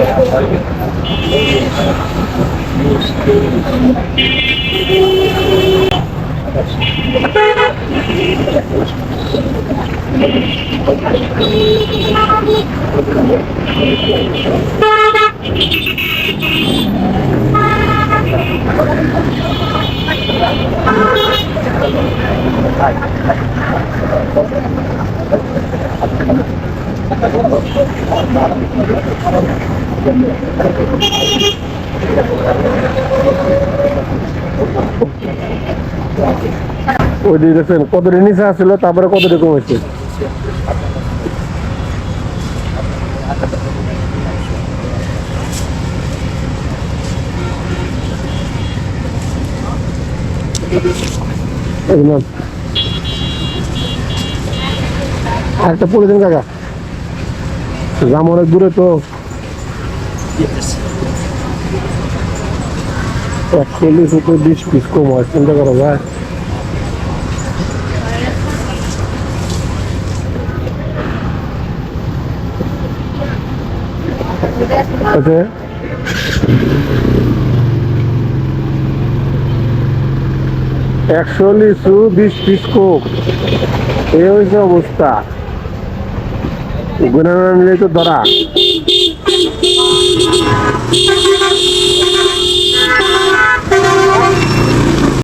はい。ওই দিয়ে দেখছেন কতটা নিচে আসছিল তারপরে কতটা কমেছে। আরেকটা পড়ে দিন কাকা অনেক দূরে তো। একশো লিস উপরে বিশ পিস কম হয়, চিন্তা করো ভাই। আছে একশো লিচু বিশ পিস কোক এই হয়েছে অবস্থা। Guna na nila ito, Dora.